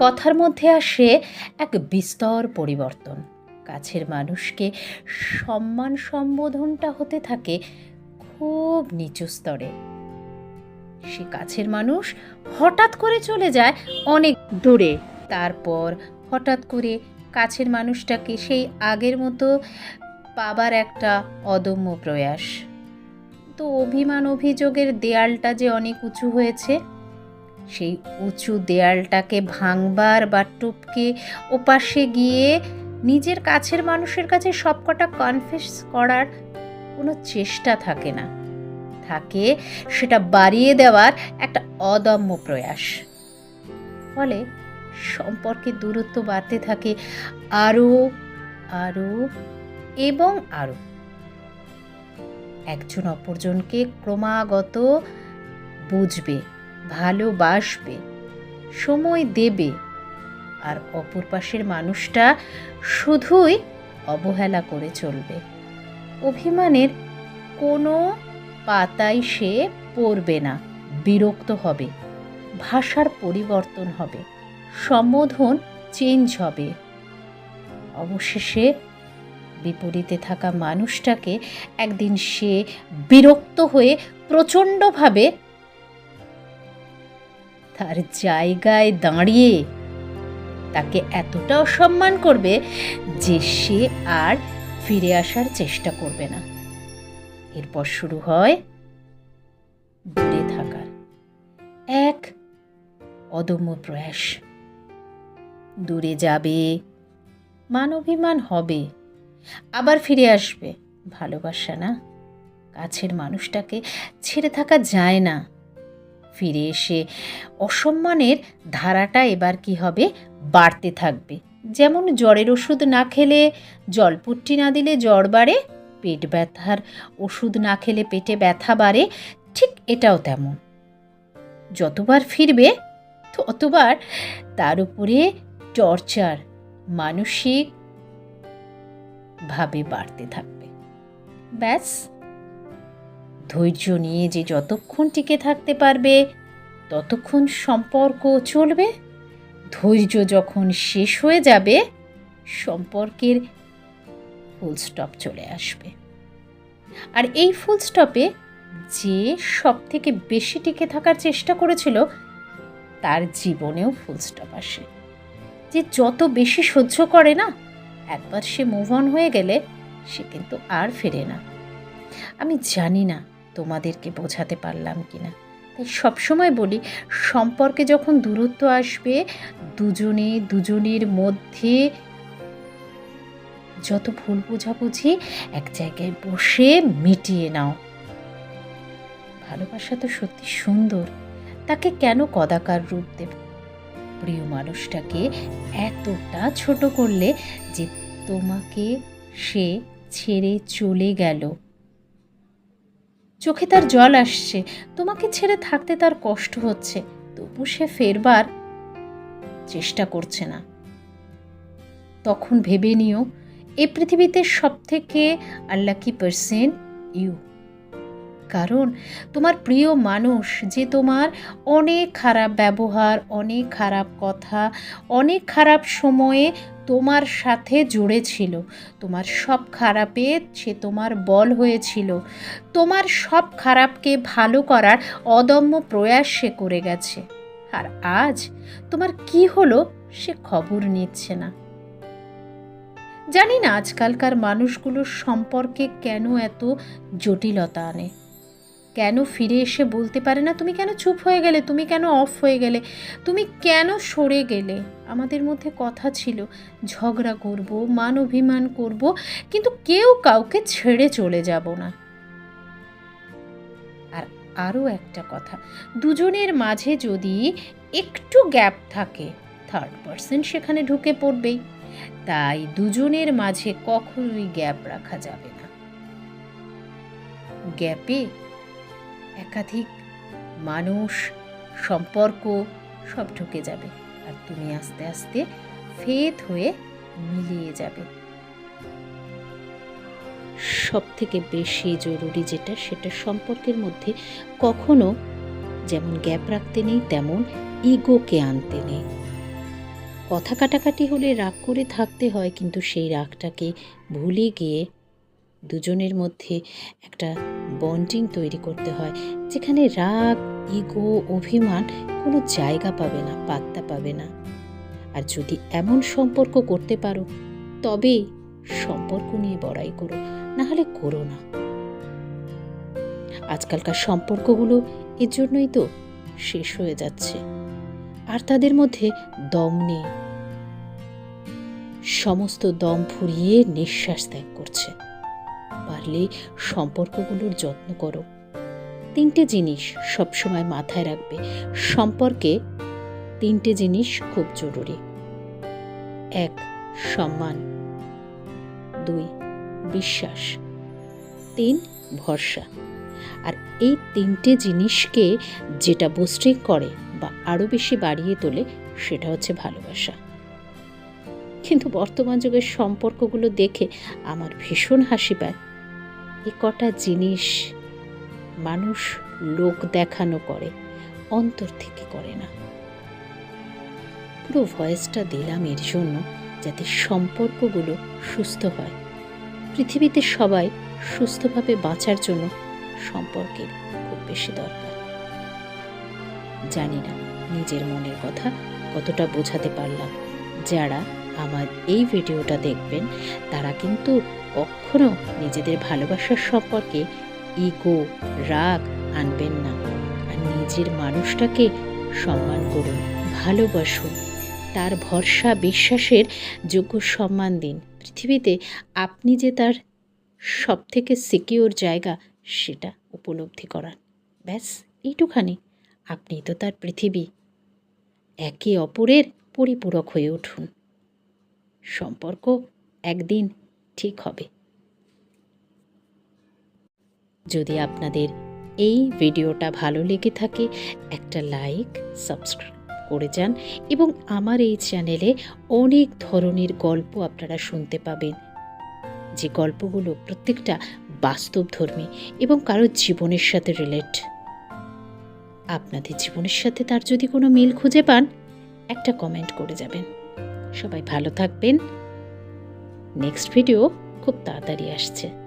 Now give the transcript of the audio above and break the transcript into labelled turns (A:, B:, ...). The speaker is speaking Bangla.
A: কথার মধ্যে আসে এক বিস্তর পরিবর্তন। কাছের মানুষকে সম্মান সম্বোধনটা হতে থাকে খুব নিচু স্তরে। সে কাছের মানুষ হঠাৎ করে চলে যায় অনেক দূরে। তারপর হঠাৎ করে কাছের মানুষটাকে সেই আগের মতো পাবার একটা অদম্য প্রয়াস। তো অভিমান, অভিযোগের দেয়ালটা যে অনেক উঁচু হয়েছে সেই উঁচু দেয়ালটাকে ভাঙবার বা টুপকে ওপাশে গিয়ে নিজের কাছের মানুষের কাছে সবকটা কনফেস করার কোনো চেষ্টা থাকে না। থাকে সেটা বাড়িয়ে দেওয়ার একটা অদম্য প্রয়াস। ফলে সম্পর্কে দূরত্ব বাড়তে থাকে আরও আরও এবং আরও। একজন অপরজনকে ক্রমাগত বুঝবে। ভালোবাসবে, সময় দেবে। আর অপর পাশের মানুষটা শুধুই অবহেলা করে চলবে। অভিমানের কোনো পাতাই সে পড়বে না, বিরক্ত হবে, ভাষার পরিবর্তন হবে, সম্বোধন চেঞ্জ হবে। অবশেষে বিপরীতে থাকা মানুষটাকে একদিন সে বিরক্ত হয়ে প্রচণ্ডভাবে তার জায়গায় দাঁড়িয়ে তাকে এতটা অসম্মান করবে যে সে আর ফিরে আসার চেষ্টা করবে না। এরপর শুরু হয় দূরে থাকার এক অদম্য প্রয়াস। দূরে যাবে, মানবিমান হবে, আবার ফিরে আসবে। ভালোবাসা না, কাছের মানুষটাকে ছেড়ে থাকা যায় না। ফিরে এসে অসম্মানের ধারাটা এবার কি হবে? বাড়তে থাকবে। যেমন জ্বরের ওষুধ না খেলে জলপট্টি না দিলে জ্বর বাড়ে, পেট ব্যথার ওষুধ না খেলে পেটে ব্যথা বাড়ে, ঠিক এটাও তেমন। যতবার ফিরবে, ততবার তার উপরে টর্চার মানসিক ভাবে বাড়তে থাকবে। ব্যাস। ধৈর্য নিয়ে যে যতক্ষণ টিকে থাকতে পারবে, ততক্ষণ সম্পর্ক চলবে। ধৈর্য যখন শেষ হয়ে যাবে, সম্পর্কের ফুল স্টপ চলে আসবে। আর এই ফুল স্টপে যে সব থেকে বেশি টিকে থাকার চেষ্টা করেছিল, তার জীবনেও ফুল স্টপ আসে। যে যত বেশি সহ্য করে না, একবার সে মুভ অন হয়ে গেলে সে কিন্তু আর ফেরে না। আমি জানি না তোমাদেরকে বোঝাতে পারলাম কি না তাই সবসময় বলি, সম্পর্কে যখন দূরত্ব আসবে, দুজনে দুজনের মধ্যে যত ভুল বোঝাবুঝি এক জায়গায় বসে মিটিয়ে নাও। ভালোবাসা তো সত্যি সুন্দর। তাকে কেন কদাকার রূপ দেব? প্রিয় মানুষটাকে এতটা ছোট করলে যে তোমাকে সে ছেড়ে চলে গেল। চোখে তার জল আসছে। তোমাকে ছেড়ে থাকতে তার কষ্ট হচ্ছে। তবু সে ফেরবার চেষ্টা করছে না। তখন ভেবে নিও, এ পৃথিবীতে সব থেকে আল্লাকি পার্সেন ইউ কারণ তোমার প্রিয় মানুষ যে তোমার অনেক খারাপ ব্যবহার, অনেক খারাপ কথা, অনেক খারাপ সময়ে তোমার সাথে জুড়েছিল তোমার সব খারাপে সে তোমার বল হয়েছিল। তোমার সব খারাপকে ভালো করার অদম্য প্রয়াস সে করে গেছে। আর আজ তোমার কি হলো সে খবর নিচ্ছে না। জানি না আজকালকার মানুষগুলোর সম্পর্কে কেন এত জটিলতা আনে। কেন ফিরে এসে বলতে পারে না? তুমি কেন চুপ হয়ে গেলে? তুমি কেন অফ হয়ে গেলে? তুমি কেন সরে গেলে? আমাদের মধ্যে কথা ছিল, ঝগড়া করব, মান অভিমান করব, কিন্তু কেউ কাউকে ছেড়ে চলে যাব না। আর আরও একটা কথা, দুজনের মাঝে যদি একটু গ্যাপ থাকে থার্ড পার্সন সেখানে ঢুকে পড়বেই। তাই দুজনের মাঝে কখনোই গ্যাপ রাখা যাবে না। গ্যাপে একাধিক মানুষ, সম্পর্ক সব ঢুকে যাবে আর তুমি আস্তে আস্তে ফেত হয়ে মিলিয়ে যাবে। সব থেকে বেশি জরুরি যেটা, সেটা সম্পর্কের মধ্যে কখনো যেমন গ্যাপ রাখতে নেই, তেমন ইগোকে আনতে নেই। কথা কাটাকাটি হলে রাগ করে থাকতে হয়, কিন্তু সেই রাগটাকে ভুলে গিয়ে দুজনের মধ্যে একটা বন্ডিং তৈরি করতে হয়, যেখানে রাগ ইগো অভিমান কোনো জায়গা পাবে না, পাত্তা পাবে না। আর যদি এমন সম্পর্ক করতে পারো, তবে সম্পর্ক নিয়ে বড়াই করো, না হলে করো না। আজকালকার সম্পর্কগুলো এর জন্যই তো শেষ হয়ে যাচ্ছে। আর তাদের মধ্যে দম নেই। সমস্ত দম ফুরিয়ে নিঃশ্বাস ত্যাগ করছে। পারলে সম্পর্কগুলোর যত্ন করো। তিনটে জিনিস সবসময় মাথায় রাখবে। সম্পর্কে তিনটে জিনিস খুব জরুরি। এক, সম্মান। দুই, বিশ্বাস। তিন, ভরসা। আর এই তিনটে জিনিসকে যেটা বুস্টিং করে বা আরও বেশি বাড়িয়ে তোলে সেটা হচ্ছে ভালোবাসা। কিন্তু বর্তমান যুগের সম্পর্কগুলো দেখে আমার ভীষণ হাসি পায় এ কটা জিনিস মানুষ লোক দেখানো করে, অন্তর থেকে করে না। পুরো ভয়েসটা দিলাম এর জন্য যাতে সম্পর্কগুলো সুস্থ হয়। পৃথিবীতে সবাই সুস্থভাবে বাঁচার জন্য সম্পর্কের খুব বেশি দরকার। জানি না নিজের মনের কথা কতটা বোঝাতে পারলাম। যারা আমার এই ভিডিওটা দেখবেন, তারা কিন্তু কখনো নিজেদের ভালোবাসার সম্পর্কে ইগো রাগ আনবেন না। আর নিজের মানুষটাকে সম্মান করুন, ভালোবাসুন। তার ভরসা, বিশ্বাসের যোগ্য সম্মান দিন। পৃথিবীতে আপনি যে তার সব থেকে সিকিওর জায়গা, সেটা উপলব্ধি করান। ব্যাস, এইটুখানি। আপনি তো তার পৃথিবী, একে অপরের পরিপূরক হয়ে উঠুন। সম্পর্ক একদিন ঠিক হবে। যদি আপনাদের এই ভিডিওটা ভালো লেগে থাকে, একটা লাইক, সাবস্ক্রাইব করে যান এবং আমার এই চ্যানেলে অনেক ধরনের গল্প আপনারা শুনতে পাবেন। যে গল্পগুলো প্রত্যেকটা বাস্তবধর্মী এবং কারোর জীবনের সাথে রিলেট। আপনাদের জীবনের সাথে তার যদি কোনো মিল খুঁজে পান, একটা কমেন্ট করে যাবেন। সবাই ভালো থাকবেন। নেক্সট ভিডিও খুব তাড়াতাড়ি আসছে।